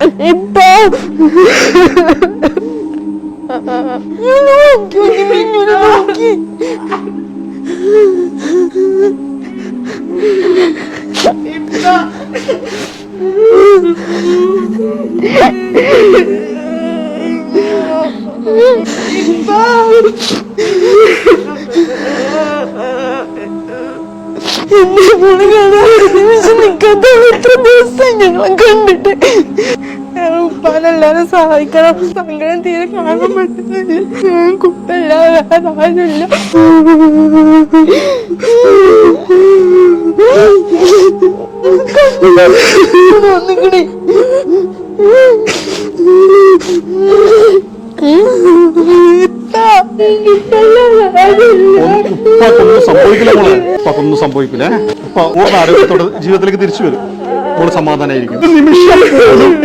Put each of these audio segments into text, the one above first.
ഇപ്പൊ നോക്കി ഇങ്ങനെ നോക്കി എന്റെ മോളെ കാണാൻ ഒരു നിമിഷം നിൽക്കാത്ത എത്ര ദിവസം ഞങ്ങളെ കണ്ടിട്ട്? ഉപ്പാനെല്ലാരും സഹായിക്കണം. സങ്കടം തീരെ കാണാൻ പറ്റുന്നില്ല. ഞാൻ കുട്ടല്ലാതെ വേറെ ആരുമില്ല. സംഭവിക്കില്ല മോളെ. സംഭവിക്കില്ല. ഉപ്പ ആരോഗ്യത്തോടെ ജീവിതത്തിലേക്ക് തിരിച്ചു വരും. മോൾ സമാധാനായിരിക്കും. നിമിഷം.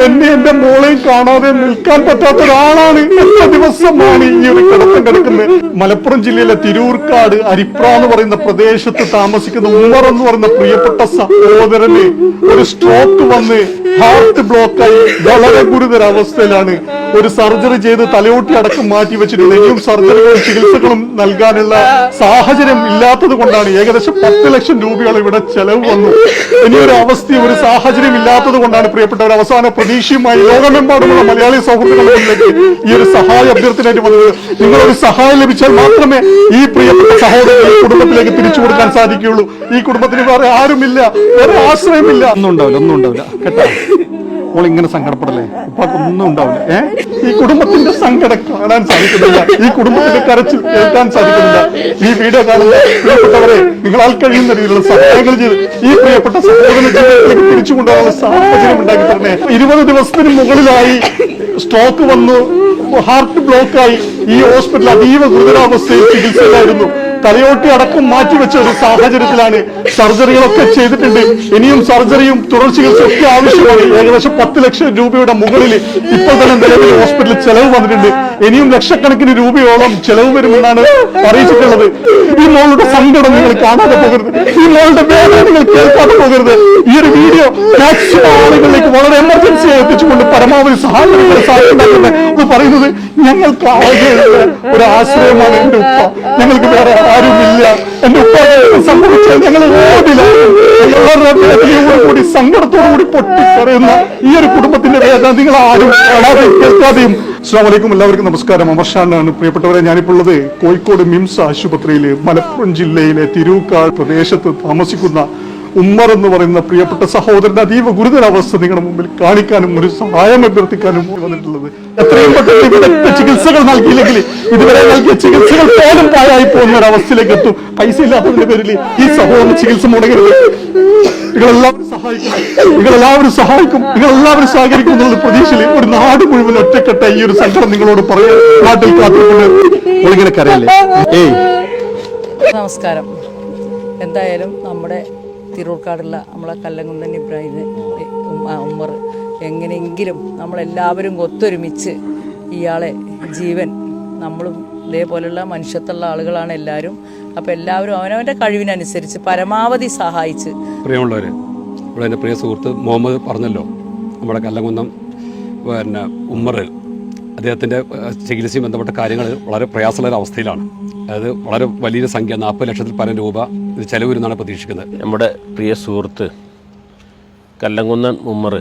എന്നെ എന്റെ മോളെയും കാണാതെ നിൽക്കാൻ പറ്റാത്ത ഒരാളാണ് എത്ര ദിവസമാണ് ഈ ഒരു കിടത്തം കിടക്കുന്നത്. മലപ്പുറം ജില്ലയിലെ തിരൂർക്കാട് അരിപ്ര എന്ന് പറയുന്ന പ്രദേശത്ത് താമസിക്കുന്ന ഉമർ എന്ന് പറയുന്ന പ്രിയപ്പെട്ട സഹോദരന് ഒരു സ്ട്രോക്ക് വന്ന് ഹാർട്ട് ബ്ലോക്കായി വളരെ ഗുരുതര അവസ്ഥയിലാണ് ഒരു സർജറി ചെയ്ത് തലയോട്ടി അടക്കം മാറ്റി വെച്ചിട്ടുണ്ട്. ഇനിയും സർജറികളും ചികിത്സകളും നൽകാനുള്ള സാഹചര്യം ഇല്ലാത്തത് കൊണ്ടാണ് ഏകദേശം പത്ത് ലക്ഷം രൂപയോളം ഇവിടെ ചെലവ് വന്നു. ഇനിയൊരു അവസ്ഥ ഒരു സാഹചര്യം ഇല്ലാത്തത് കൊണ്ടാണ് പ്രിയപ്പെട്ടവർ അവസാന പ്രതീക്ഷയുമായി ലോകമെമ്പാടുമുള്ള മലയാളി സൗഹൃദങ്ങളിലേക്ക് ഈ ഒരു സഹായ അഭ്യർത്ഥനയായിട്ട് വന്നത്. നിങ്ങളൊരു സഹായം ലഭിച്ചാൽ മാത്രമേ ഈ പ്രിയപ്പെട്ട സഹോദരൻ കുടുംബത്തിലേക്ക് തിരിച്ചു കൊടുക്കാൻ സാധിക്കുകയുള്ളൂ. ഈ കുടുംബത്തിന് വേറെ ആരുമില്ല വേറെ ആശ്രയമില്ല. ഒന്നും ഉണ്ടാവില്ല ഒന്നും ഉണ്ടാവില്ല കേട്ടോ? അപ്പോൾ ഇങ്ങനെ സങ്കടപ്പെടല്ലേ? ഉപ്പാക്ക് ഒന്നും ഉണ്ടാവില്ല. ഏ? ഈ കുടുംബത്തിന്റെ സങ്കടം കാണാൻ സാധിക്കുന്നില്ല. ഈ കുടുംബത്തിന്റെ കരച്ചിൽ കേൾക്കാൻ സാധിക്കുന്നില്ല. ഈ വീഡിയോ കാണുന്ന നിങ്ങളാൽ കഴിയുന്ന രീതിയിലുള്ള സഹായങ്ങൾ ചെയ്ത് ഈ പ്രിയപ്പെട്ട ജീവിതത്തിലേക്ക് തിരിച്ചു കൊണ്ടുപോകാനുള്ള സാഹചര്യം ഉണ്ടാക്കി തരണേ. ഇരുപത് ദിവസത്തിന് മുകളിലായി സ്ട്രോക്ക് വന്നു. ഹാർട്ട് ബ്ലോക്കായി. ഈ ഹോസ്പിറ്റൽ അതീവ ഗുരുതരാവസ്ഥയിൽ ചികിത്സയിലായിരുന്നു. തലയോട്ടി അടക്കം മാറ്റിവെച്ച ഒരു സാഹചര്യത്തിലാണ് സർജറികളൊക്കെ ചെയ്തിട്ടുണ്ട്. ഇനിയും സർജറിയും തുടർ ചികിത്സയൊക്കെ ആവശ്യമാണ്. ഏകദേശം പത്ത് ലക്ഷം രൂപയുടെ മുകളിൽ ഇപ്പോൾ തന്നെ നിലവിൽ ഹോസ്പിറ്റലിൽ ചെലവ് വന്നിട്ടുണ്ട്. ഇനിയും ലക്ഷക്കണക്കിന് രൂപയോളം ചെലവ് വരുമെന്നാണ് അറിയിച്ചിട്ടുള്ളത്. ഈ മോളുടെ സങ്കടം നിങ്ങൾ കാണാതെ പോകരുത്. ഈ മോളുടെ വേദന നിങ്ങൾ കേൾക്കാതെ പോകരുത്. ഈ ഒരു വീഡിയോ മാക്സിമം ആളുകളിലേക്ക് വളരെ എമർജൻസി എത്തിച്ചുകൊണ്ട് പരമാവധി സഹായം സാധ്യമാക്കുന്നത് പറയുന്നത് ഞങ്ങൾക്ക് ആകെയുള്ള ഒരു ആശ്രയമാണ് എന്റെ ഉപ്പ. ഞങ്ങൾക്ക് വേറെ ആരുമില്ല. എന്റെ ഉപ്പ സംഭവിച്ചാൽ ഞങ്ങൾ സങ്കടത്തോടു കൂടി പൊട്ടിക്കറിയുന്ന ഈ ഒരു കുടുംബത്തിന്റെ വേദന നിങ്ങൾ ആരും കാണാതെ കേൾക്കാതെയും. അസ്സാമലൈക്കും എല്ലാവർക്കും നമസ്കാരം. അമർഷാനാണ് പ്രിയപ്പെട്ടവരെ ഞാനിപ്പോൾ ഉള്ളത് കോഴിക്കോട് മിംസ് ആശുപത്രിയിലെ മലപ്പുറം ജില്ലയിലെ തിരൂക്കാട് പ്രദേശത്ത് താമസിക്കുന്ന ഉമ്മർ എന്ന് പറയുന്ന പ്രിയപ്പെട്ട സഹോദരന്റെ അതീവ ഗുരുതരാവസ്ഥ നിങ്ങളുടെ മുമ്പിൽ കാണിക്കാനും ഒരു സഹായം അഭ്യർത്ഥിക്കാനും വന്നിട്ടുള്ളത്. എത്രയും പെട്ടെന്ന് ചികിത്സകൾ നൽകിയില്ലെങ്കിൽ ഇതുവരെ നൽകിയ ചികിത്സകൾ പോലും പാഴായി പോകുന്ന ഒരു അവസ്ഥയിലേക്ക് എത്തും. പൈസ ഇല്ലാത്തതിന്റെ പേരിൽ ഈ സഹോദരൻ ചികിത്സ മുടങ്ങരുത്. നിങ്ങളെല്ലാവരും സഹായിക്കും നിങ്ങളെല്ലാവരും സഹായിക്കും. നിങ്ങളെല്ലാവരും സഹകരിക്കും എന്നുള്ള പ്രതീക്ഷയിൽ ഒരു നാട് മുഴുവൻ ഒറ്റക്കെട്ട ഈ ഒരു സംഘടന നിങ്ങളോട് പറയാൻ നാട്ടിൽ ഏയ്. നമസ്കാരം. എന്തായാലും നമ്മുടെ തിരൂർക്കാടുള്ള നമ്മളെ കല്ലങ്കുന്നൻ ഇബ്രാഹിം ഉമ്മർ. എങ്ങനെയെങ്കിലും നമ്മളെല്ലാവരും ഒത്തൊരുമിച്ച് ഇയാളെ ജീവൻ നമ്മളും ഇതേപോലെയുള്ള മനുഷ്യത്തുള്ള ആളുകളാണ് എല്ലാവരും. അപ്പം എല്ലാവരും അവനവന്റെ കഴിവിനനുസരിച്ച് പരമാവധി സഹായിച്ച് പ്രിയമുള്ളവരെ ഇവിടെ എന്റെ പ്രിയ സുഹൃത്ത് മുഹമ്മദ് പറഞ്ഞല്ലോ നമ്മുടെ കല്ലങ്കുന്നം പിന്നെ ഉമ്മറിൽ അദ്ദേഹത്തിന്റെ ചികിത്സയും ബന്ധപ്പെട്ട കാര്യങ്ങൾ വളരെ പ്രയാസമുള്ള ഒരു അവസ്ഥയിലാണ് അതായത് വളരെ വലിയൊരു സംഖ്യ നാൽപ്പത് ലക്ഷത്തിൽ പരം രൂപ ഇത് ചെലവ് വരുമെന്നാണ് പ്രതീക്ഷിക്കുന്നത്. നമ്മുടെ പ്രിയ സുഹൃത്ത് കല്ലങ്കുന്നൻ ഉമ്മർ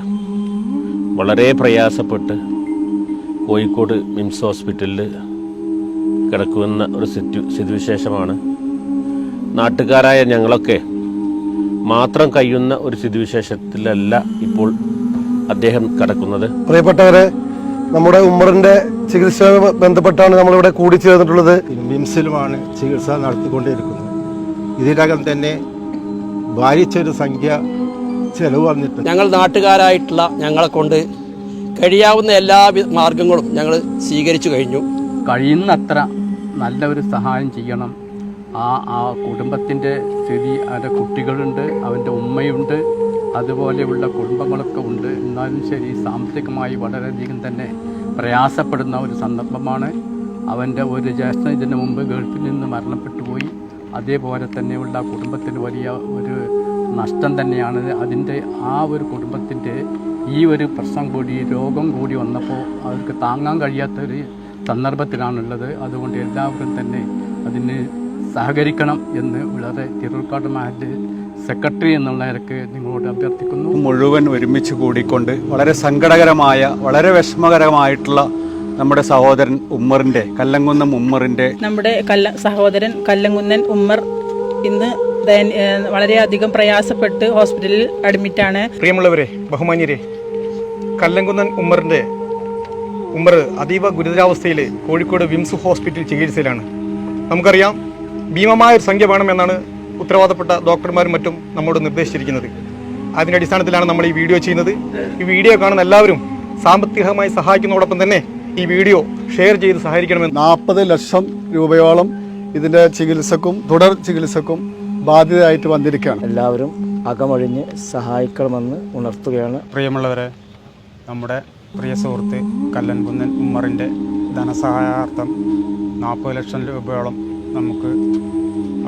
വളരെ പ്രയാസപ്പെട്ട് കോഴിക്കോട് മിംസ് ഹോസ്പിറ്റലിൽ കിടക്കുന്ന ഒരു സിറ്റു സ്ഥിതിവിശേഷമാണ്. നാട്ടുകാരായ ഞങ്ങളൊക്കെ മാത്രം കഴിയുന്ന ഒരു സ്ഥിതിവിശേഷത്തിലല്ല ഇപ്പോൾ അദ്ദേഹം കിടക്കുന്നത്. പ്രിയപ്പെട്ടവരെ നമ്മുടെ ഉമ്മറിന്റെ ചികിത്സ ബന്ധപ്പെട്ടാണ് നമ്മളിവിടെ കൂടി ചേർന്നിട്ടുള്ളത് മിംസിലുമാണ് ചികിത്സ നടത്തിക്കൊണ്ടിരിക്കുന്നത്. ഇതിനകം തന്നെ ഭാരിച്ചൊരു സംഖ്യ ചെലവ് വന്നിട്ടുണ്ട്. ഞങ്ങൾ നാട്ടുകാരായിട്ടുള്ള ഞങ്ങളെ കൊണ്ട് കഴിയാവുന്ന എല്ലാ മാർഗങ്ങളും ഞങ്ങൾ സ്വീകരിച്ചു കഴിഞ്ഞു. കഴിയുന്നത്ര നല്ല ഒരു സഹായം ചെയ്യണം. ആ ആ കുടുംബത്തിന്റെ സ്ഥിതി അവന്റെ കുട്ടികളുണ്ട് അവന്റെ ഉമ്മയുണ്ട് അതുപോലെയുള്ള കുടുംബങ്ങളൊക്കെ ഉണ്ട്. എന്നാലും ശരി സാമ്പത്തികമായി വളരെയധികം തന്നെ പ്രയാസപ്പെടുന്ന ഒരു സന്ദർഭമാണ്. അവന്റെ ഒരു ജ്യേഷ്ഠൻ ഇതിന് മുമ്പ് ഗൾഫിൽ നിന്ന് മരണപ്പെട്ടു പോയി. അതേപോലെ തന്നെയുള്ള കുടുംബത്തിന് വലിയ ഒരു നഷ്ടം തന്നെയാണ്. അതിന്റെ ആ ഒരു കുടുംബത്തിന്റെ ഈ ഒരു പ്രശ്നം കൂടി രോഗം കൂടി വന്നപ്പോൾ അവർക്ക് താങ്ങാൻ കഴിയാത്തൊരു സന്ദർഭത്തിലാണുള്ളത്. അതുകൊണ്ട് എല്ലാവരും തന്നെ അതിന് സഹകരിക്കണം എന്ന് വളരെ തിരുവക്കാട് മാറ്റ് സെക്രട്ടറി എന്നുള്ള നിലയ്ക്ക് നിങ്ങളോട് അഭ്യർത്ഥിക്കുന്നു. മുഴുവൻ ഒരുമിച്ച് കൂടിക്കൊണ്ട് വളരെ സങ്കടകരമായ വളരെ വിഷമകരമായിട്ടുള്ള നമ്മുടെ സഹോദരൻ ഉമ്മറിന്റെ കല്ലങ്കുന്നം ഉമ്മറിന്റെ നമ്മുടെ കല്ല സഹോദരൻ കല്ലങ്കുന്നൻ ഉമ്മർ ഇന്ന് വളരെയധികം പ്രയാസപ്പെട്ട് ഹോസ്പിറ്റലിൽ അഡ്മിറ്റ് ആണ് പ്രിയമുള്ളവരെ ബഹുമാന്യരെ കല്ലങ്കുന്നൻ ഉമ്മറിന്റെ ഉമ്മർ അതീവ ഗുരുതരാവസ്ഥയിൽ കോഴിക്കോട് വിംസ് ഹോസ്പിറ്റൽ ചികിത്സയിലാണ്. നമുക്കറിയാം ഭീമമായ ഒരു സംഖ്യ വേണമെന്നാണ് ഉത്തരവാദപ്പെട്ട ഡോക്ടർമാരും മറ്റും നമ്മോട് നിർദ്ദേശിച്ചിരിക്കുന്നത്. അതിന്റെ അടിസ്ഥാനത്തിലാണ് നമ്മൾ ഈ വീഡിയോ ചെയ്യുന്നത്. ഈ വീഡിയോ കാണുന്ന എല്ലാവരും സാമ്പത്തികമായി സഹായിക്കുന്നതോടൊപ്പം തന്നെ ഈ വീഡിയോ ഷെയർ ചെയ്ത് സഹായിക്കണമെന്ന് നാൽപ്പത് ലക്ഷം രൂപയോളം ഇതിന്റെ ചികിത്സക്കും തുടർ ചികിത്സക്കും ബാധ്യതയായിട്ട് വന്നിരിക്കുകയാണ്. എല്ലാവരും അകമഴിഞ്ഞ് സഹായിക്കണമെന്ന് ഉണർത്തുകയാണ്. പ്രിയമുള്ളവരെ നമ്മുടെ പ്രിയ സുഹൃത്ത് കല്ലൻകുന്നൻ ഉമ്മറിന്റെ ധനസഹായാർത്ഥം നാൽപ്പത് ലക്ഷം രൂപയോളം നമുക്ക്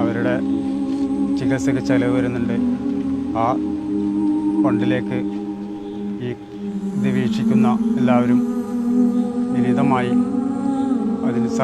അവരുടെ ചികിത്സയ്ക്ക് ചെലവ് വരുന്നുണ്ട്. ആ ഫണ്ടിലേക്ക് ഈ ഇത് വീക്ഷിക്കുന്ന എല്ലാവരും വിനീതമായി അതിന്